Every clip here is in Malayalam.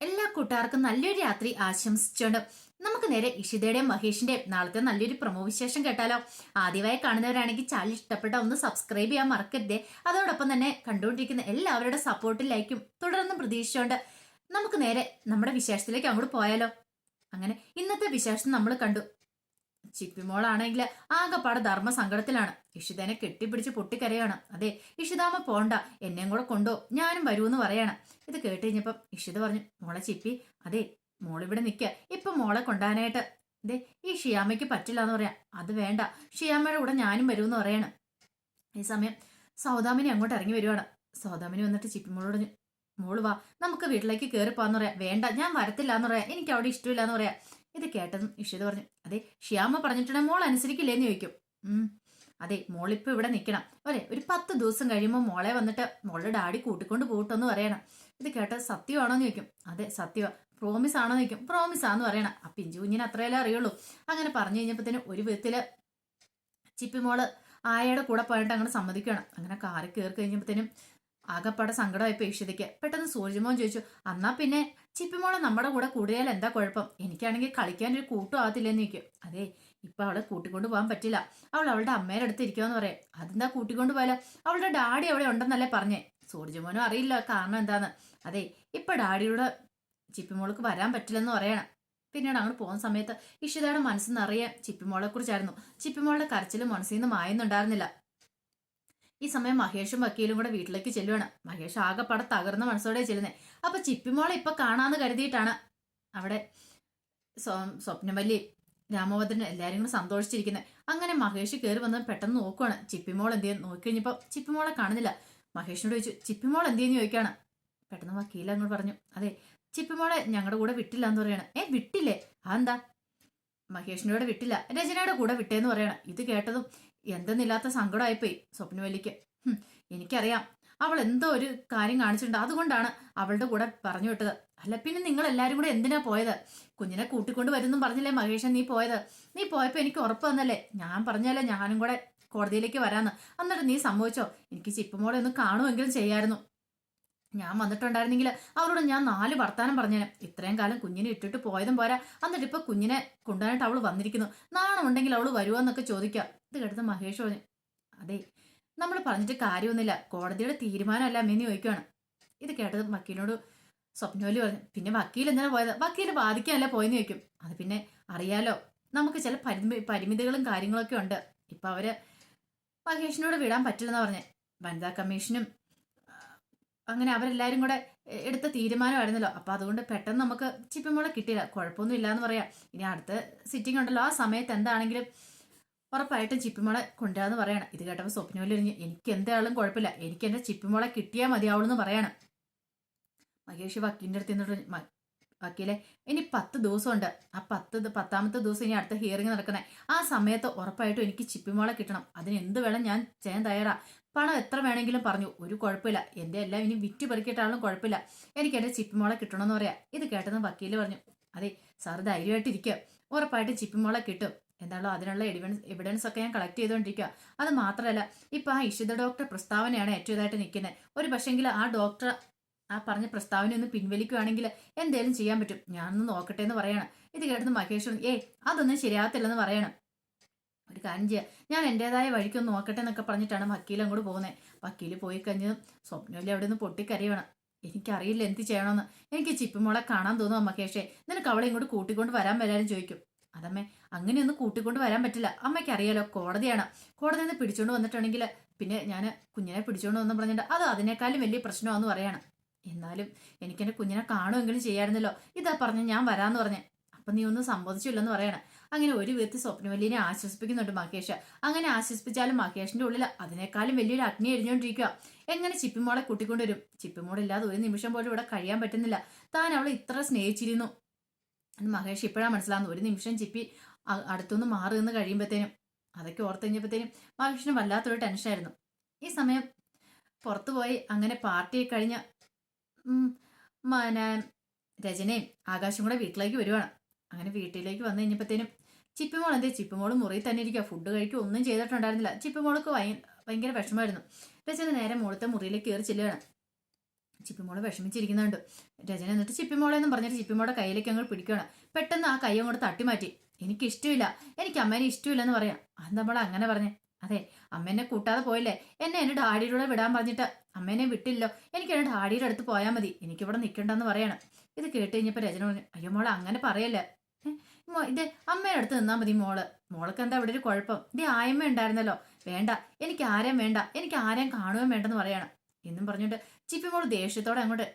എല്ലാ കൂട്ടുകാർക്കും നല്ലൊരു രാത്രി ആശംസിച്ചുകൊണ്ട് നമുക്ക് നേരെ ഇഷിതയുടെയും മഹേഷിന്റെയും നാളത്തെ നല്ലൊരു പ്രമോ വിശേഷം കേട്ടാലോ. ആദ്യമായി കാണുന്നവരാണെങ്കിൽ ചാനൽ ഇഷ്ടപ്പെട്ട ഒന്ന് സബ്സ്ക്രൈബ് ചെയ്യാൻ മറക്കരുതേ. അതോടൊപ്പം തന്നെ കണ്ടുകൊണ്ടിരിക്കുന്ന എല്ലാവരുടെ സപ്പോർട്ടിലേക്കും തുടർന്നും പ്രതീക്ഷിച്ചുകൊണ്ട് നമുക്ക് നേരെ നമ്മുടെ വിശേഷത്തിലേക്ക് അങ്ങോട്ട് പോയാലോ. അങ്ങനെ ഇന്നത്തെ വിശേഷം നമ്മൾ കണ്ടു. ചിപ്പിമോളാണെങ്കിൽ ആകെപ്പാടെ ധർമ്മ സങ്കടത്തിലാണ് ഇഷിതനെ കെട്ടിപ്പിടിച്ച് പൊട്ടിക്കരയാണ്. അതെ ഇഷിതാമ്മ പോണ്ട എന്നെയും കൂടെ കൊണ്ടോ ഞാനും വരൂന്ന് പറയാണ്. ഇത് കേട്ട് കഴിഞ്ഞപ്പം ഇഷിത പറഞ്ഞു മോളെ ചിപ്പി അതെ മോളിവിടെ നിൽക്ക ഇപ്പൊ മോളെ കൊണ്ടാനായിട്ട്. ദേ ഈ ഷിയാമ്മയ്ക്ക് പറ്റില്ല എന്ന് പറയാം. അത് വേണ്ട ഷിയാമ്മയുടെ കൂടെ ഞാനും വരുമെന്ന് പറയാണ്. ഈ സമയം സൗദാമിനി അങ്ങോട്ട് ഇറങ്ങി വരുവാണ്. സൗദാമിനി വന്നിട്ട് ചിപ്പി മോളോട് മോൾ വാ നമുക്ക് വീട്ടിലേക്ക് കയറിപ്പോന്ന് പറയാം. വേണ്ട ഞാൻ വരത്തില്ല എന്ന് പറയാം. എനിക്ക് അവിടെ ഇഷ്ടമില്ല എന്ന് പറയാം. ഇത് കേട്ടതും ഇഷിത പറഞ്ഞു അതെ ഷ്യാമ പറഞ്ഞിട്ടുണ്ടെങ്കിൽ മോൾ അനുസരിക്കില്ലേന്ന് ചോദിക്കും. അതെ മോളിപ്പോ ഇവിടെ നിൽക്കണം അല്ലെ ഒരു പത്ത് ദിവസം കഴിയുമ്പോൾ മോളെ വന്നിട്ട് മോളുടെ ഡാഡി കൂട്ടിക്കൊണ്ട് പോട്ടെന്ന് പറയണം. ഇത് കേട്ട സത്യമാണോന്ന് ചോദിക്കും. അതെ സത്യമാ പ്രോമിസ് ആണോ എന്ന് ചോദിക്കും. പ്രോമിസ് ആന്ന് പറയണം. ആ പിഞ്ചു കുഞ്ഞിനെ അത്രയല്ലേ അറിയുള്ളൂ. അങ്ങനെ പറഞ്ഞു കഴിഞ്ഞപ്പോഴത്തേനും ഒരു വിധത്തിൽ ചിപ്പിമോൾ ആയയുടെ കൂടെ പോയിട്ട് അങ്ങനെ സമ്മതിക്കണം. അങ്ങനെ കാറി കയറി കഴിഞ്ഞപ്പോഴത്തേനും ആകപ്പാടെ സങ്കടമായിപ്പോ ഈഷിതയ്ക്ക് പെട്ടെന്ന് സൂര്യമോൻ ചോദിച്ചു അന്നാ പിന്നെ ചിപ്പിമോളെ നമ്മുടെ കൂടെ കൂടിയാൽ എന്താ കുഴപ്പം? എനിക്കാണെങ്കിൽ കളിക്കാൻ ഒരു കൂട്ടും ആകത്തില്ലെന്ന് ചോദിക്കും. അതെ ഇപ്പൊ അവളെ കൂട്ടിക്കൊണ്ട് പോകാൻ പറ്റില്ല. അവൾ അവളുടെ അമ്മയുടെ അടുത്ത് ഇരിക്കുമെന്ന് പറയാം. അതെന്താ കൂട്ടിക്കൊണ്ട് പോയാലോ? അവളുടെ ഡാഡി അവിടെ ഉണ്ടെന്നല്ലേ പറഞ്ഞേ. സൂര്യമോനും അറിയില്ല കാരണം എന്താന്ന്. അതെ ഇപ്പൊ ഡാഡിയുടെ ചിപ്പിമോൾക്ക് വരാൻ പറ്റില്ലെന്ന് പറയണം. പിന്നീട് അങ്ങോട്ട് പോകുന്ന സമയത്ത് ഇഷിതയുടെ മനസ്സ് നിറയെ ചിപ്പിമോളെ കുറിച്ചായിരുന്നു ചിപ്പിമോളുടെ കരച്ചിലും മനസ്സിൽ നിന്ന് മായുന്നുണ്ടായിരുന്നില്ല. ഈ സമയം മഹേഷും വക്കീലും കൂടെ വീട്ടിലേക്ക് ചെല്ലുവാണ്. മഹേഷ് ആകെപ്പാടെ തകർന്ന മനസ്സോടെ ചെല്ലുന്നത് അപ്പൊ ചിപ്പിമോളെ ഇപ്പൊ കാണാന്ന് കരുതിയിട്ടാണ് അവിടെ സ്വപ്നവല്ലി രാമഭദ്രൻ എല്ലാരും കൂടെ സന്തോഷിച്ചിരിക്കുന്നത് അങ്ങനെ മഹേഷ് കയറി വന്ന് പെട്ടെന്ന് നോക്കുവാണ്. ചിപ്പിമോൾ എന്ത് ചെയ്യുന്നു? നോക്കി കഴിഞ്ഞപ്പോ ചിപ്പിമോളെ കാണുന്നില്ല. മഹേഷിനോട് ചോദിച്ചു ചിപ്പിമോൾ എന്ത് ചെയ്യുന്നു? ചോദിക്കാണ് പെട്ടെന്ന് വക്കീൽ അങ്ങോട്ട് പറഞ്ഞു അതെ ചിപ്പിമോളെ ഞങ്ങളുടെ കൂടെ വിട്ടില്ല എന്ന് പറയാണ്. ഏ വിട്ടില്ലേ? അതെന്താ? മഹേഷിനോട് വിട്ടില്ല. രചനയുടെ കൂടെ വിട്ടേന്ന് പറയണം. ഇത് കേട്ടതും എന്തെന്നില്ലാത്ത സങ്കടമായിപ്പോയി സ്വപ്നവല്ലിക്ക് എനിക്കറിയാം. അവൾ എന്തോ ഒരു കാര്യം കാണിച്ചിട്ടുണ്ട്. അതുകൊണ്ടാണ് അവളുടെ കൂടെ പറഞ്ഞു വിട്ടത്. അല്ല പിന്നെ നിങ്ങൾ എല്ലാവരും കൂടെ എന്തിനാ പോയത്? കുഞ്ഞിനെ കൂട്ടിക്കൊണ്ട് വരുന്നും പറഞ്ഞില്ലേ മഹേഷൻ നീ പോയത്? നീ പോയപ്പോ എനിക്ക് ഉറപ്പ് തന്നല്ലേ ഞാൻ പറഞ്ഞാലേ ഞാനും കൂടെ കോടതിയിലേക്ക് വരാന്ന്. എന്നിട്ട് നീ സംഭവിച്ചോ എനിക്ക് ചിപ്പുമോളെ ഒന്ന് കാണുമെങ്കിലും ചെയ്യായിരുന്നു. ഞാൻ വന്നിട്ടുണ്ടായിരുന്നെങ്കിൽ അവരോട് ഞാൻ നാല് വർത്താനം പറഞ്ഞേനെ. ഇത്രയും കാലം കുഞ്ഞിനെ ഇട്ടിട്ട് പോയതും പോരാ. എന്നിട്ട് ഇപ്പൊ കുഞ്ഞിനെ കൊണ്ടുവന്നിട്ട് അവൾ വന്നിരിക്കുന്നു. നാണമുണ്ടെങ്കിൽ ഉണ്ടെങ്കിൽ വരുവെന്നൊക്കെ വരുമോന്നൊക്കെ ചോദിക്കാം. ഇത് കേട്ടത് മഹേഷ് പറഞ്ഞു അതെ നമ്മൾ പറഞ്ഞിട്ട് കാര്യമൊന്നുമില്ല. കോടതിയുടെ തീരുമാനമല്ല അമ്മേന്ന് ചോദിക്കുവാണ്. ഇത് കേട്ടത് വക്കീലിനോട് സ്വപ്നോലി പറഞ്ഞു പിന്നെ വക്കീൽ എന്തിനാ പോയത്? വക്കീൽ ബാധിക്കാനല്ല പോയെന്ന് ചോദിക്കും. അത് പിന്നെ അറിയാലോ നമുക്ക് ചില പരിമി പരിമിതികളും കാര്യങ്ങളൊക്കെ ഉണ്ട്. ഇപ്പൊ അവർ മഹേഷിനോട് വിടാൻ പറ്റില്ലെന്നാ പറഞ്ഞേ. വനിതാ കമ്മീഷനും അങ്ങനെ അവരെല്ലാരും കൂടെ എടുത്ത തീരുമാനമായിരുന്നല്ലോ. അപ്പൊ അതുകൊണ്ട് പെട്ടെന്ന് നമുക്ക് ചിപ്പിമോളെ കിട്ടിയില്ല. കുഴപ്പമൊന്നും ഇല്ലാന്ന് പറയാം. ഇനി അടുത്ത സിറ്റിംഗ് ഉണ്ടല്ലോ. ആ സമയത്ത് എന്താണെങ്കിലും ഉറപ്പായിട്ടും ചിപ്പിമോളെ കൊണ്ടുവരാന്ന് പറയണം. ഇത് കേട്ടപ്പോൾ സ്വപ്നമല്ല എനിക്ക് എന്തായാലും കുഴപ്പമില്ല. എനിക്ക് എന്റെ ചിപ്പിമോളെ കിട്ടിയാൽ മതിയാവുള്ളൂ എന്ന് പറയണം. മഹേഷ് വക്കീലിന്റെ അടുത്ത് നിന്നിട്ട് വക്കീലെ ഇനി പത്ത് ദിവസമുണ്ട്. ആ പത്ത് പത്താമത്തെ ദിവസം ഇനി അടുത്ത ഹിയറിംഗ് നടക്കുന്നത് ആ സമയത്ത് ഉറപ്പായിട്ടും എനിക്ക് ചിപ്പിമോളെ കിട്ടണം. അതിന് എന്ത് വേണം ഞാൻ ചെയ്യാൻ തയ്യാറാ. പണം എത്ര വേണമെങ്കിലും പറഞ്ഞു. ഒരു കുഴപ്പമില്ല. എന്റെ എല്ലാം ഇനി വിറ്റ് പെറുക്കിയിട്ടാളും കുഴപ്പമില്ല. എനിക്ക് എന്റെ ചിപ്പിമോളെ കിട്ടണമെന്ന് പറയാ. ഇത് കേട്ടെന്ന് വക്കീൽ പറഞ്ഞു അതെ സാർ ധൈര്യമായിട്ടിരിക്കുക ഉറപ്പായിട്ട് ചിപ്പിമോളെ കിട്ടും. എന്താണോ അതിനുള്ള എവിഡൻസ് എവിഡൻസ് ഒക്കെ ഞാൻ കളക്ട് ചെയ്തുകൊണ്ടിരിക്കുക അത് മാത്രമല്ല ഇപ്പൊ ആ ഇഷിത ഡോക്ടർ പ്രസ്താവനയാണ് ഏറ്റവും ഇതായിട്ട് നിൽക്കുന്നത് ഒരു പക്ഷേങ്കിൽ ആ ഡോക്ടർ ആ പറഞ്ഞ പ്രസ്താവന ഒന്ന് പിൻവലിക്കുകയാണെങ്കിൽ എന്തേലും ചെയ്യാൻ പറ്റും. ഞാനൊന്ന് നോക്കട്ടെ എന്ന് പറയണം. ഇത് കേട്ടത് മഹേഷ് ഏയ് അതൊന്നും ശരിയാകത്തില്ലെന്ന് പറയണം. ഒരു കാര്യം ചെയ്യാം. ഞാൻ എന്റെതായ വഴിക്കൊന്ന് നോക്കട്ടെ എന്നൊക്കെ പറഞ്ഞിട്ടാണ് വക്കീൽ അങ്ങോട്ട് പോകുന്നത് വക്കീൽ പോയി കഴിഞ്ഞ് സ്വപ്നമില്ല അവിടെ നിന്ന് പൊട്ടിക്കരയണം. എനിക്കറിയില്ല എന്ത് ചെയ്യണമെന്ന് എനിക്ക് ചിപ്പിമോളെ കാണാൻ തോന്നും അമ്മക്കേഷേ നിനക്ക് അവളെ ഇങ്ങോട്ട് കൂട്ടിക്കൊണ്ട് വരാൻ വരാനും ചോദിക്കും. അതമ്മേ അങ്ങനെയൊന്നും കൂട്ടിക്കൊണ്ട് വരാൻ പറ്റില്ല. അമ്മയ്ക്ക് അറിയാലോ കോടതിയാണ്. കോടതി നിന്ന് പിടിച്ചോണ്ട് വന്നിട്ടുണ്ടെങ്കിൽ പിന്നെ ഞാൻ കുഞ്ഞിനെ പിടിച്ചോണ്ട് വന്നു പറഞ്ഞിട്ട് അത് അതിനേക്കാളും വലിയ പ്രശ്നമാണെന്ന് പറയണം. എന്നാലും എനിക്ക് കുഞ്ഞിനെ കാണുമെങ്കിലും ചെയ്യായിരുന്നല്ലോ. ഇതാ പറഞ്ഞ് ഞാൻ വരാമെന്ന് പറഞ്ഞേ. അപ്പം നീ ഒന്നും സംബോധിച്ചില്ലെന്ന് പറയണം. അങ്ങനെ ഒരു വിധത്തിൽ സ്വപ്നവല്ലിനെ ആശ്വസിപ്പിക്കുന്നുണ്ട് മഹേഷ്. അങ്ങനെ ആശ്വസിപ്പിച്ചാലും മഹേഷിന്റെ ഉള്ളിൽ അതിനേക്കാളും വലിയൊരു അഗ്നി എരിഞ്ഞുകൊണ്ടിരിക്കുക എങ്ങനെ ചിപ്പിമോളെ കൂട്ടിക്കൊണ്ടുവരും ചിപ്പിമോളില്ലാതെ ഒരു നിമിഷം പോലും ഇവിടെ കഴിയാൻ പറ്റുന്നില്ല. താൻ അവളെ ഇത്ര സ്നേഹിച്ചിരുന്നു. മഹേഷ് ഇപ്പോഴാണ് മനസ്സിലാകുന്നത് ഒരു നിമിഷം ചിപ്പി അടുത്തുനിന്ന് മാറി നിന്ന് കഴിയുമ്പോഴത്തേനും അതൊക്കെ ഓർത്ത് കഴിഞ്ഞപ്പോഴത്തേനും മഹേഷിന് വല്ലാത്തൊരു ടെൻഷനായിരുന്നു. ഈ സമയം പുറത്തുപോയി അങ്ങനെ പാർട്ടി കഴിഞ്ഞ രചനയും ആകാശും കൂടെ വീട്ടിലേക്ക് വരുവാണ്. അങ്ങനെ വീട്ടിലേക്ക് വന്നു കഴിഞ്ഞപ്പോഴത്തേനും ചിപ്പിമോൾ എന്തേ ചിപ്പിമോൾ മുറിയിൽ തന്നെ ഇരിക്കുക ഫുഡ് കഴിക്കുക ഒന്നും ചെയ്തിട്ടുണ്ടായിരുന്നില്ല. ചിപ്പിമോൾക്ക് ഭയ ഭയങ്കര വിഷമമായിരുന്നു. രചന നേരെ മുകളത്തെ മുറിയിലേക്ക് കയറി ചെല്ലുകയാണ്. ചിപ്പിമോൾ വിഷമിച്ചിരിക്കുന്നുണ്ട്. രചന എന്നിട്ട് ചിപ്പിമോളെ എന്ന് പറഞ്ഞിട്ട് ചിപ്പിമോടെ കയ്യിലേക്ക് അങ്ങോട്ട് പിടിക്കുകയാണ്. പെട്ടെന്ന് ആ കൈ അങ്ങോട്ട് തട്ടിമാറ്റി. എനിക്ക് ഇഷ്ടമില്ല എനിക്ക് അമ്മേനെ ഇഷ്ടമില്ല എന്ന് പറയാം. അത് നമ്മൾ അങ്ങനെ പറഞ്ഞേ. അതെ അമ്മേനെ കൂട്ടാതെ പോയില്ലേ? എന്നെ എന്റെ ഡാഡിയുടെ വിടാൻ പറഞ്ഞിട്ട്. അമ്മേനെ വിട്ടില്ലോ. എനിക്ക് എന്റെ ഡാഡിയുടെ അടുത്ത് പോയാൽ മതി. എനിക്കിവിടെ നിൽക്കണ്ടെന്ന് പറയാണ്. ഇത് കേട്ട് കഴിഞ്ഞപ്പോൾ രചന പറഞ്ഞു അയ്യോ മോളെ അങ്ങനെ പറയല്ലേ? ഇത് അമ്മയുടെ അടുത്ത് നിന്നാൽ മതി മോൾ. മോൾക്ക് എന്താ ഇവിടെ ഒരു കുഴപ്പം? ഇത് ആയമ്മ ഉണ്ടായിരുന്നല്ലോ. വേണ്ട എനിക്ക് ആരെയും വേണ്ട എനിക്ക് ആരെയും കാണുകയും വേണ്ടെന്ന് പറയണം. എന്നും പറഞ്ഞിട്ട് ചിപ്പി മോൾ ദേഷ്യത്തോടെ അങ്ങോട്ട്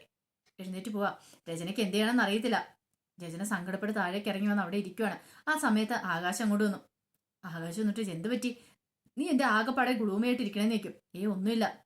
എഴുന്നേറ്റ് പോവാ. രചനയ്ക്ക് എന്ത് ചെയ്യണമെന്ന് അറിയത്തില്ല. രചന സങ്കടപ്പെട്ട് താഴേക്ക് ഇറങ്ങി വന്ന് അവിടെ ഇരിക്കുവാണ്. ആ സമയത്ത് ആകാശം അങ്ങോട്ട് വന്നു. ആകാശം എന്നിട്ട് എന്ത് പറ്റി? നീ എന്റെ ആകെപ്പാടെ ഗ്ലൂമിയായിട്ട് ഇരിക്കണമെന്ന് നിൽക്കും ഏ ഒന്നുമില്ല.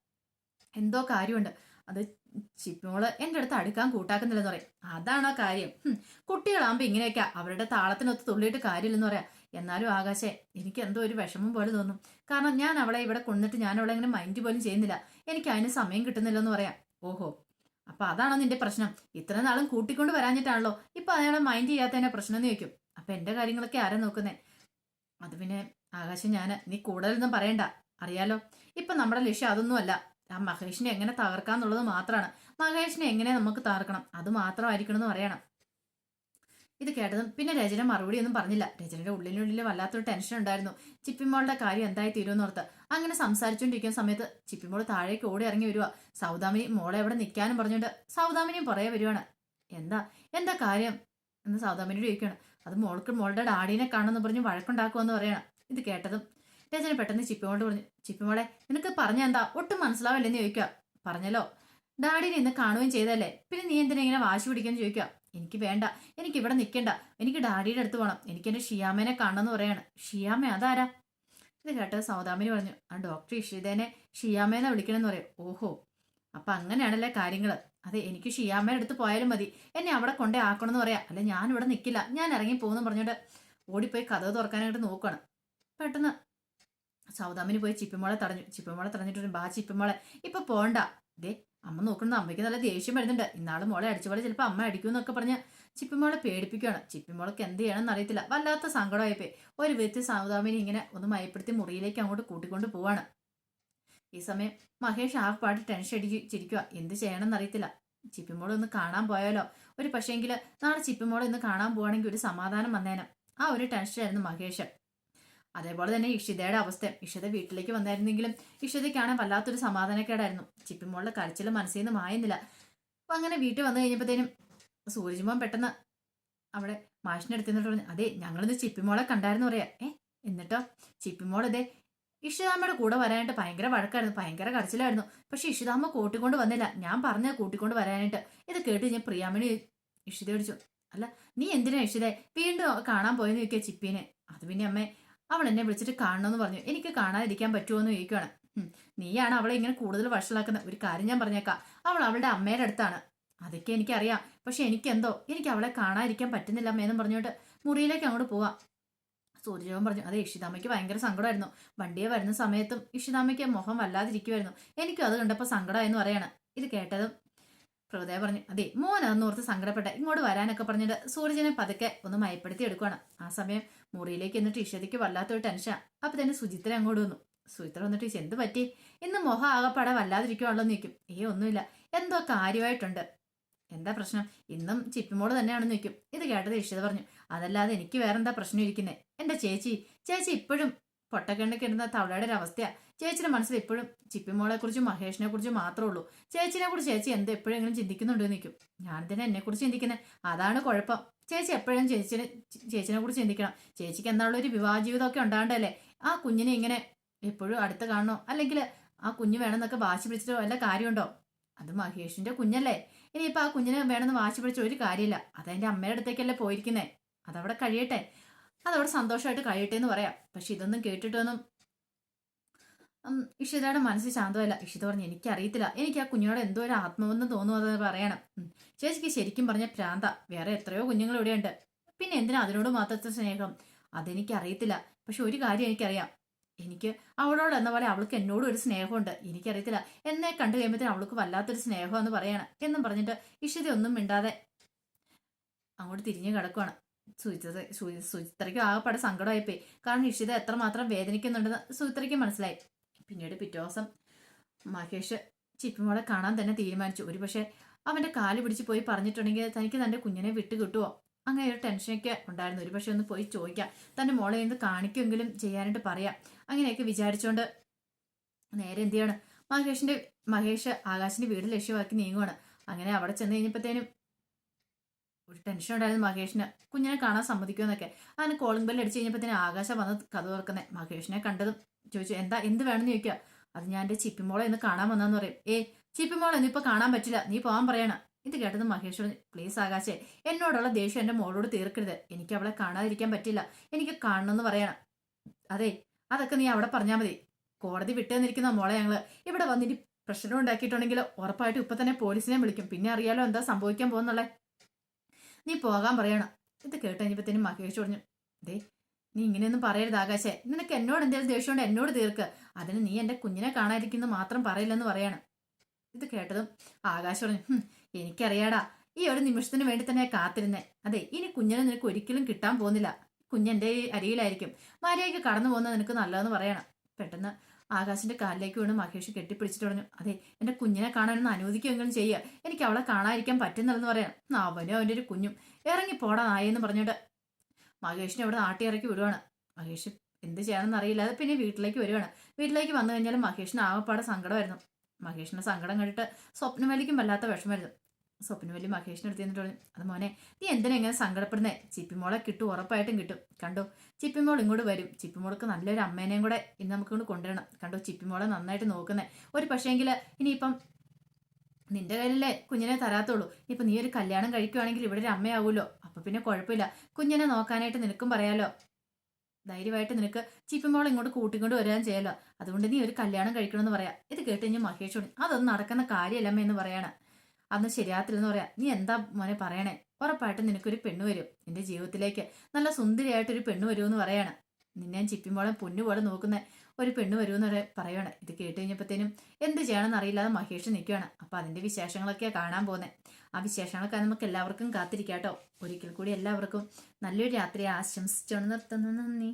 എന്തോ കാര്യമുണ്ട്. അത് ചിപ്പിമോൾ എന്റെ അടുത്ത് അടുക്കാൻ കൂട്ടാക്കുന്നില്ലെന്ന് പറയും. അതാണോ കാര്യം. കുട്ടികളാകുമ്പോ ഇങ്ങനെയൊക്കെ അവരുടെ താളത്തിനൊത്ത് തുള്ളിയിട്ട് കാര്യമില്ലെന്ന് പറയാം. എന്നാലും ആകാശേ എനിക്ക് എന്തോ ഒരു വിഷമം പോലെ തോന്നും. കാരണം ഞാൻ അവളെ ഇവിടെ കൊണ്ടിട്ട് ഞാൻ അവളെ ഇങ്ങനെ മൈൻഡ് പോലും ചെയ്യുന്നില്ല. എനിക്ക് അതിന് സമയം കിട്ടുന്നില്ലെന്ന് പറയാം. ഓഹോ. അപ്പൊ അതാണോ നിന്റെ പ്രശ്നം? ഇത്ര നാളും കൂട്ടിക്കൊണ്ട് വരാഞ്ഞിട്ടാണല്ലോ. ഇപ്പൊ അയാളെ മൈൻഡ് ചെയ്യാത്തതിനെ പ്രശ്നം എന്ന് ചോദിക്കും. അപ്പൊ എന്റെ കാര്യങ്ങളൊക്കെ ആരാ നോക്കുന്നേ? അത് പിന്നെ ആകാശം ഞാൻ നീ കൂടുതലൊന്നും പറയണ്ട. അറിയാലോ? ഇപ്പൊ നമ്മുടെ ലക്ഷ്യം അതൊന്നുമല്ല ആ മഹേഷിനെ എങ്ങനെ തകർക്കാന്നുള്ളത് മാത്രമാണ് മഹേഷിനെ എങ്ങനെ നമുക്ക് തകർക്കണം? അത് മാത്രമായിരിക്കണം എന്ന് പറയണം. ഇത് കേട്ടതും പിന്നെ രചന മറുപടി ഒന്നും പറഞ്ഞില്ല. രചനയുടെ ഉള്ളിനുള്ളിൽ വല്ലാത്തൊരു ടെൻഷൻ ഉണ്ടായിരുന്നു. ചിപ്പിമോളുടെ കാര്യം എന്തായി തീരുമെന്നോർത്ത് അങ്ങനെ സംസാരിച്ചുകൊണ്ടിരിക്കുന്ന സമയത്ത് ചിപ്പിമോൾ താഴേക്ക് ഓടി ഇറങ്ങി വരുവാ. സൗദാമിനി മോളെ എവിടെ നിൽക്കാനും പറഞ്ഞുകൊണ്ട് സൗദാമിനിയും പുറകെ വരുവാണ്. എന്താ? എന്താ കാര്യം? എന്ന് സൗദാമിനിയോട് ചോദിക്കുകയാണ്. അത് മോൾക്ക് മോളുടെ ഡാഡീനെ കാണുമെന്ന് പറഞ്ഞ് വഴക്കുണ്ടാക്കുമെന്ന് പറയണം. ഇത് കേട്ടതും രചന പെട്ടെന്ന് ചിപ്പിമോട് പറഞ്ഞു ചിപ്പിമോളെ നിനക്ക് പറഞ്ഞ എന്താ? ഒട്ടും മനസ്സിലാവില്ലെന്ന് ചോദിക്കുക. പറഞ്ഞല്ലോ. ഡാഡിനെ ഇന്ന് കാണുകയും ചെയ്തല്ലേ പിന്നെ നീ എന്തിനാ ഇങ്ങനെ വാശി പിടിക്കാന്ന് ചോദിക്കുക? എനിക്ക് വേണ്ട. എനിക്ക് ഇവിടെ നിൽക്കണ്ട. എനിക്ക് ഡാഡിയുടെ അടുത്ത് പോകണം. എനിക്ക് എന്റെ ഷിയാമേനെ കാണണമെന്ന് പറയാണ്. ഷിയാമ അതാരാ? ഇത് കേട്ടത് സൗദാമിനി പറഞ്ഞു. ആ ഡോക്ടർ ഇഷിതേനെ ഷിയാമേനെ വിളിക്കണമെന്ന് പറയും. ഓഹോ. അപ്പൊ അങ്ങനെയാണല്ലേ കാര്യങ്ങൾ അതെ എനിക്ക് ഷിയാമയുടെ അടുത്ത് പോയാലും മതി. എന്നെ അവിടെ കൊണ്ടേ ആക്കണമെന്ന് പറയാം. അല്ലെ ഞാൻ ഇവിടെ നിൽക്കില്ല ഞാൻ ഇറങ്ങി പോകുന്നു പറഞ്ഞിട്ട് ഓടിപ്പോയി കഥ തുറക്കാനായിട്ട് നോക്കണം പെട്ടെന്ന് സൗദാമിനി പോയി ചിപ്പിമോളെ തടഞ്ഞു. ചിപ്പിമോളെ തടഞ്ഞിട്ട് പറഞ്ഞു, ബാ ചിപ്പിമോളെ. ഇപ്പൊ പോണ്ട. ദേ അമ്മ നോക്കുന്നത് അമ്മയ്ക്ക് നല്ല ദേഷ്യം വരുന്നുണ്ട്. ഇന്നാൾ മോളെ അടിച്ചപോലെ ചിലപ്പോൾ അമ്മ അടിക്കും എന്നൊക്കെ പറഞ്ഞ് ചിപ്പിമോളെ പേടിപ്പിക്കുകയാണ് ചിപ്പിമോളക്ക് എന്ത് ചെയ്യണമെന്ന് അറിയത്തില്ല. വല്ലാത്ത സങ്കടമായിപ്പോയി ഒരു വിധത്തിൽ സൗദാമിനെ ഇങ്ങനെ ഒന്ന് മയപ്പെടുത്തി മുറിയിലേക്ക് അങ്ങോട്ട് കൂട്ടിക്കൊണ്ട് പോവാണ്. ഈ സമയം മഹേഷ് ആ പാട്ട് ടെൻഷൻ അടിച്ചിരിക്കുക എന്ത് ചെയ്യണമെന്ന് അറിയത്തില്ല. ചിപ്പിമോളെ ഒന്ന് കാണാൻ പോയാലോ? ഒരു പക്ഷേങ്കിൽ നാളെ ചിപ്പിമോളെ ഒന്ന് കാണാൻ പോവാണെങ്കിൽ ഒരു സമാധാനം വന്നേനെ. ആ ഒരു ടെൻഷനായിരുന്നു മഹേഷ്. അതേപോലെ തന്നെ ഇഷിതയുടെ അവസ്ഥ. ഇഷിത വീട്ടിലേക്ക് വന്നായിരുന്നെങ്കിലും ഇഷിതയ്ക്കാണ് വല്ലാത്തൊരു സമാധാനക്കേടായിരുന്നു. ചിപ്പിമോളുടെ കരച്ചിൽ മനസ്സിൽ നിന്ന് മായുന്നില്ല. അപ്പൊ അങ്ങനെ വീട്ടിൽ വന്നു കഴിഞ്ഞപ്പോഴത്തേനും സൂരജ്മോൻ പെട്ടെന്ന് അവിടെ മാഷിന്റെ അടുത്ത് നിന്നിട്ട് പറഞ്ഞു അതെ ഞങ്ങളിന്ന് ചിപ്പിമോളെ കണ്ടായിരുന്നു പറയാ. ഏ എന്നിട്ടോ? ചിപ്പിമോൾ ഇതേ ഇഷിതാമ്മയുടെ കൂടെ വരാനായിട്ട് ഭയങ്കര വഴക്കായിരുന്നു ഭയങ്കര കരച്ചിലായിരുന്നു. പക്ഷെ ഇഷിതാമ്മ കൂട്ടിക്കൊണ്ട് വന്നില്ല. ഞാൻ പറഞ്ഞ കൂട്ടിക്കൊണ്ട് വരാനായിട്ട്. ഇത് കേട്ട് ഞാൻ പ്രിയാമണി ഇഷിത അടിച്ചു അല്ല നീ എന്തിനാ ഇഷിതേ വീണ്ടും കാണാൻ പോയെന്ന് ചോദിക്കുക ചിപ്പീനെ. അത് പിന്നെ അമ്മേ അവൾ എന്നെ വിളിച്ചിട്ട് കാണണമെന്ന് പറഞ്ഞു. എനിക്ക് കാണാതിരിക്കാൻ പറ്റുമോ എന്ന് ചോദിക്കുകയാണ് നീയാണ് അവളെ ഇങ്ങനെ കൂടുതൽ വഷളാക്കുന്ന ഒരു കാര്യം ഞാൻ പറഞ്ഞേക്കാം. അവൾ അവളുടെ അമ്മയുടെ അടുത്താണ്. അതൊക്കെ എനിക്കറിയാം. പക്ഷെ എനിക്കെന്തോ? എനിക്ക് അവളെ കാണാതിരിക്കാൻ പറ്റുന്നില്ല അമ്മയെന്നും പറഞ്ഞുകൊണ്ട് മുറിയിലേക്ക് അങ്ങോട്ട് പോവാം. സൂര്യജോൻ പറഞ്ഞു അതെ ഇഷിതാമയ്ക്ക് ഭയങ്കര സങ്കടമായിരുന്നു. വണ്ടിയെ വരുന്ന സമയത്തും ഇഷിതാമയ്ക്ക് മുഖം വല്ലാതിരിക്കുമായിരുന്നു എനിക്കും അത് കണ്ടപ്പോൾ സങ്കടമായെന്ന് പറയാണ്. ഇത് കേട്ടതും പ്രഭുദേവ പറഞ്ഞു അതെ മോൻ അതൊന്ന് ഓർത്ത് സങ്കടപ്പെട്ട ഇങ്ങോട്ട് വരാനൊക്കെ പറഞ്ഞിട്ട് സൂരജിനെ പതുക്കെ ഒന്ന് മയപ്പെടുത്തി എടുക്കുകയാണ് ആ സമയം മുറിയിലേക്ക് എന്നിട്ട് ഇഷതയ്ക്ക് വല്ലാത്തൊരു ടെൻഷൻ അപ്പൊ തന്നെ സുചിത്ര അങ്ങോട്ട് വന്നു. സുചിത്ര വന്നിട്ട് ചോദിച്ചു, എന്ത് പറ്റി? ഇന്ന് മൊഹ ആകപ്പാടെ വല്ലാതിരിക്കുവാണല്ലോ നിൽക്കും ഏ ഒന്നുമില്ല. എന്തോ കാര്യമായിട്ടുണ്ട്. എന്താ പ്രശ്നം? ഇന്നും ചിപ്പിമോൾ തന്നെയാണ് നിൽക്കും ഇത് കേട്ടത് ഇഷിത പറഞ്ഞു. അതല്ലാതെ എനിക്ക് വേറെന്താ പ്രശ്നം ഇരിക്കുന്നേ? എന്റെ ചേച്ചി ചേച്ചി ഇപ്പോഴും പൊട്ടക്കണ്ണൊക്കെ കിടന്ന തവളയുടെ ഒരു അവസ്ഥയാ ചേച്ചിയുടെ മനസ്സിൽ എപ്പോഴും ചിപ്പിമോളെ കുറിച്ചും മഹേഷിനെ കുറിച്ചും മാത്രമേ ഉള്ളൂ. ചേച്ചിനെ കുറിച്ച് ചേച്ചി എന്ത് എപ്പോഴെങ്കിലും ചിന്തിക്കുന്നുണ്ടോ നിൽക്കും. തന്നെ എന്നെ കുറിച്ച് ചിന്തിക്കുന്നത് അതാണ് കുഴപ്പം. ചേച്ചി എപ്പോഴും ചേച്ചിനെ ചേച്ചിനെ കുറിച്ച് ചിന്തിക്കണം. ചേച്ചിക്ക് എന്നുള്ള ഒരു വിവാഹ ജീവിതമൊക്കെ ഉണ്ടാകണ്ടല്ലേ? ആ കുഞ്ഞിനെ ഇങ്ങനെ എപ്പോഴും അടുത്ത് കാണണോ? അല്ലെങ്കിൽ ആ കുഞ്ഞ് വേണമെന്നൊക്കെ വാശി പിടിച്ചിട്ടോ വല്ല കാര്യമുണ്ടോ? അത് മഹേഷിന്റെ കുഞ്ഞല്ലേ. ഇനിയിപ്പോൾ ആ കുഞ്ഞിനെ വേണമെന്ന് വാശി പിടിച്ച ഒരു കാര്യമില്ല. അതെന്റെ അമ്മയുടെ അടുത്തേക്കല്ലേ പോയിരിക്കുന്നേ. അതവിടെ കഴിയട്ടെ. അതവിടെ സന്തോഷമായിട്ട് കഴിയട്ടെ എന്ന് പറയാം. പക്ഷെ ഇതൊന്നും കേട്ടിട്ടൊന്നും ഇഷിതയുടെ മനസ്സ് ശാന്തമല്ല. ഇഷിത പറഞ്ഞു എനിക്കറിയത്തില്ല. എനിക്ക് ആ കുഞ്ഞിനോട് എന്തോ ഒരു ആത്മബന്ധം തോന്നുന്നത് പറയണം. ചേച്ചിക്ക് ശരിക്കും പറഞ്ഞ ഭ്രാന്ത. വേറെ എത്രയോ കുഞ്ഞുങ്ങൾ ഇവിടെയുണ്ട്. പിന്നെ എന്തിനാ അതിനോട് മാത്രത്തെ സ്നേഹം? അതെനിക്കറിയത്തില്ല. പക്ഷെ ഒരു കാര്യം എനിക്കറിയാം. എനിക്ക് അവളോട് എന്ന പോലെ അവൾക്ക് എന്നോടും ഒരു സ്നേഹമുണ്ട്. എനിക്കറിയത്തില്ല. എന്നെ കണ്ടു കഴിയുമ്പോഴത്തേന് അവൾക്ക് വല്ലാത്തൊരു സ്നേഹം എന്ന് പറയണം. എന്നും പറഞ്ഞിട്ട് ഇഷിത ഒന്നും മിണ്ടാതെ അങ്ങോട്ട് തിരിഞ്ഞു കിടക്കുവാണ്. സുചിത്ര സുചിത്രയ്ക്ക് ആകെപ്പാടെ സങ്കടമായിപ്പോയി. കാരണം ഇഷിത എത്രമാത്രം വേദനിക്കുന്നുണ്ടെന്ന് സുചിത്രയ്ക്ക് മനസ്സിലായി. പിന്നീട് പിറ്റേ ദിവസം മഹേഷ് ചിപ്പിമോളെ കാണാൻ തന്നെ തീരുമാനിച്ചു. ഒരു പക്ഷേ അവന്റെ കാൽ പിടിച്ച് പോയി പറഞ്ഞിട്ടുണ്ടെങ്കിൽ തനിക്ക് തന്റെ കുഞ്ഞിനെ വിട്ടു കിട്ടുമോ അങ്ങനെ ഒരു ടെൻഷനൊക്കെ ഉണ്ടായിരുന്നു. ഒരു പക്ഷെ ഒന്ന് പോയി ചോദിക്കാം. തന്റെ മോളെ എന്ത് കാണിക്കുമെങ്കിലും ചെയ്യാനായിട്ട് പറയാം. അങ്ങനെയൊക്കെ വിചാരിച്ചുകൊണ്ട് നേരെ എന്ത് ചെയ്യാണ്? മഹേഷിന്റെ മഹേഷ് ആകാശിന്റെ വീട് ലക്ഷ്യമാക്കി നീങ്ങുവാണ്. അങ്ങനെ അവിടെ ചെന്ന് കഴിഞ്ഞപ്പോഴത്തേനും ഒരു ടെൻഷൻ ഉണ്ടായിരുന്നു മഹേഷിന്. കുഞ്ഞിനെ കാണാൻ സമ്മതിക്കുമെന്നൊക്കെ. അങ്ങനെ കോളിംഗ് ബെല്ല് അടിച്ചു കഴിഞ്ഞപ്പോഴത്തേനും ആകാശം വന്ന് കഥ തുറക്കുന്നത് മഹേഷിനെ കണ്ടതും ചോദിച്ചു എന്താ എന്ത് വേണമെന്ന് ചോദിക്കുക അത് ഞാൻ എന്റെ ചിപ്പിമോളെ ഇന്ന് കാണാൻ വന്നതെന്ന് പറയും. ഏ ചിപ്പിമോളെ ഇന്നിപ്പോൾ കാണാൻ പറ്റില്ല. നീ പോകാൻ പറയണം. ഇത് കേട്ടത് മഹേഷ് പറഞ്ഞു പ്ലീസ് ആകാശേ എന്നോടുള്ള ദേഷ്യം എന്റെ മോളോട് തീർക്കരുത്. എനിക്ക് അവളെ കാണാതിരിക്കാൻ പറ്റില്ല. എനിക്ക് കാണണമെന്ന് പറയണം. അതെ അതൊക്കെ നീ അവിടെ പറഞ്ഞാൽ മതി. കോടതി വിട്ടുതന്നിരിക്കുന്ന മോളെ ഞങ്ങൾ ഇവിടെ വന്നിട്ട് പ്രശ്നം ഉണ്ടാക്കിയിട്ടുണ്ടെങ്കിൽ ഉറപ്പായിട്ട് ഇപ്പൊ തന്നെ പോലീസിനെ വിളിക്കും. പിന്നെ അറിയാലോ എന്താ സംഭവിക്കാൻ പോകുന്നുള്ളേ നീ പോകാൻ പറയണം. ഇത് കേട്ട് കഴിഞ്ഞപ്പത്തേനും മഹേഷ് പറഞ്ഞു ദേ നീ ഇങ്ങനെയൊന്നും പറയരുത് ആകാശേ. നിനക്ക് എന്നോട് എന്തെങ്കിലും ദേഷ്യം ഉണ്ട് എന്നോട് തീർക്ക്. അതിന് നീ എന്റെ കുഞ്ഞിനെ കാണാതിരിക്കുന്നു മാത്രം പറയില്ലെന്ന് പറയണം. ഇത് കേട്ടതും ആകാശ് പറഞ്ഞു എനിക്കറിയാടാ. ഈ ഒരു നിമിഷത്തിന് വേണ്ടി തന്നെ കാത്തിരുന്നേ. അതെ ഇനി കുഞ്ഞിനെ നിനക്ക് ഒരിക്കലും കിട്ടാൻ പോകുന്നില്ല. കുഞ്ഞെന്റെ അരിയിലായിരിക്കും ഭാര്യയ്ക്ക് കടന്നു പോകുന്നത് നിനക്ക് നല്ലതെന്ന് പറയണം. പെട്ടെന്ന് ആകാശിന്റെ കാലിലേക്ക് വീണ് മഹേഷ് കെട്ടിപ്പിടിച്ചിട്ട് പറഞ്ഞു അതെ എന്റെ കുഞ്ഞിനെ കാണാനൊന്ന് അനുവദിക്കുമെങ്കിലും ചെയ്യുക എനിക്ക് അവളെ കാണാതിരിക്കാൻ പറ്റുന്നില്ലെന്ന് പറയാം. അവനും അവന്റെ ഒരു കുഞ്ഞും. ഇറങ്ങി പോടാ നായെന്ന് പറഞ്ഞിട്ട് മഹേഷിനെ അവിടെ നാട്ടി ഇറക്കി വിടുവാണ്. മഹേഷ് എന്ത് ചെയ്യണമെന്ന് അറിയില്ല. അത് പിന്നെ വീട്ടിലേക്ക് വരുവാണ്. വീട്ടിലേക്ക് വന്നു കഴിഞ്ഞാൽ മഹേഷിന് ആകെപ്പാടെ സങ്കടമായിരുന്നു. മഹേഷിന്റെ സങ്കടം കണ്ടിട്ട് സ്വപ്നവലിക്കും വല്ലാത്ത വിഷമായിരുന്നു സ്വപ്നവലി മഹേഷിനെ എടുത്ത് പറഞ്ഞു അത് മോനെ നീ എന്തിനാ ഇങ്ങനെ സങ്കടപ്പെടുന്നേ? ചിപ്പിമോളെ കിട്ടും ഉറപ്പായിട്ടും കിട്ടും. കണ്ടോ? ചിപ്പിമോൾ ഇങ്ങോട്ട് വരും. ചിപ്പിമോൾക്ക് നല്ലൊരു അമ്മേനെയും കൂടെ ഇന്ന് നമുക്ക് ഇങ്ങോട്ട് കൊണ്ടുവരണം. കണ്ടോ? ചിപ്പിമോളെ നന്നായിട്ട് നോക്കുന്നേ. ഒരു പക്ഷേങ്കിൽ ഇനിയിപ്പം നിന്റെ കയ്യിലല്ലേ കുഞ്ഞിനെ തരാത്തുള്ളൂ. ഇപ്പം നീ ഒരു കല്യാണം കഴിക്കുവാണെങ്കിൽ ഇവിടെ ഒരു അമ്മയാവുമല്ലോ അപ്പം പിന്നെ കുഴപ്പമില്ല. കുഞ്ഞിനെ നോക്കാനായിട്ട് നിനക്കും പറയാലോ? ധൈര്യമായിട്ട് നിനക്ക് ചിപ്പിമോൾ ഇങ്ങോട്ട് കൂട്ടിക്കൊണ്ട് വരാൻ ചെയ്യാലോ? അതുകൊണ്ട് നീ ഒരു കല്യാണം കഴിക്കണമെന്ന് പറയാം. ഇത് കേട്ട് കഴിഞ്ഞാൽ അതൊന്നും നടക്കുന്ന കാര്യമല്ലമ്മ എന്ന് പറയാണ്. അന്ന് ശരിയാത്തില്ലെന്ന് പറയാം. നീ എന്താ മോനെ പറയണേ? ഉറപ്പായിട്ടും നിനക്കൊരു പെണ്ണ് വരും. നിന്റെ ജീവിതത്തിലേക്ക് നല്ല സുന്ദരിയായിട്ടൊരു പെണ്ണ് വരുമെന്ന് പറയാണ്. നിന്നെ ചിപ്പിമോളെ പൊന്നു പോലെ നോക്കുന്ന ഒരു പെണ്ണ് വരുമെന്ന് പറയാണ്. ഇത് കേട്ട് കഴിഞ്ഞപ്പോഴത്തേനും എന്ത് ചെയ്യണമെന്ന് അറിയില്ലാതെ മഹേഷ് നിൽക്കുകയാണ്. അപ്പൊ അതിന്റെ വിശേഷങ്ങളൊക്കെയാ കാണാൻ പോകുന്നത് ആ വിശേഷങ്ങളൊക്കെ നമുക്ക് എല്ലാവർക്കും കാത്തിരിക്കാട്ടോ. ഒരിക്കൽ കൂടി എല്ലാവർക്കും നല്ലൊരു രാത്രി ആശംസിച്ചോണ്ട് നിർത്തുന്നു. നന്ദി.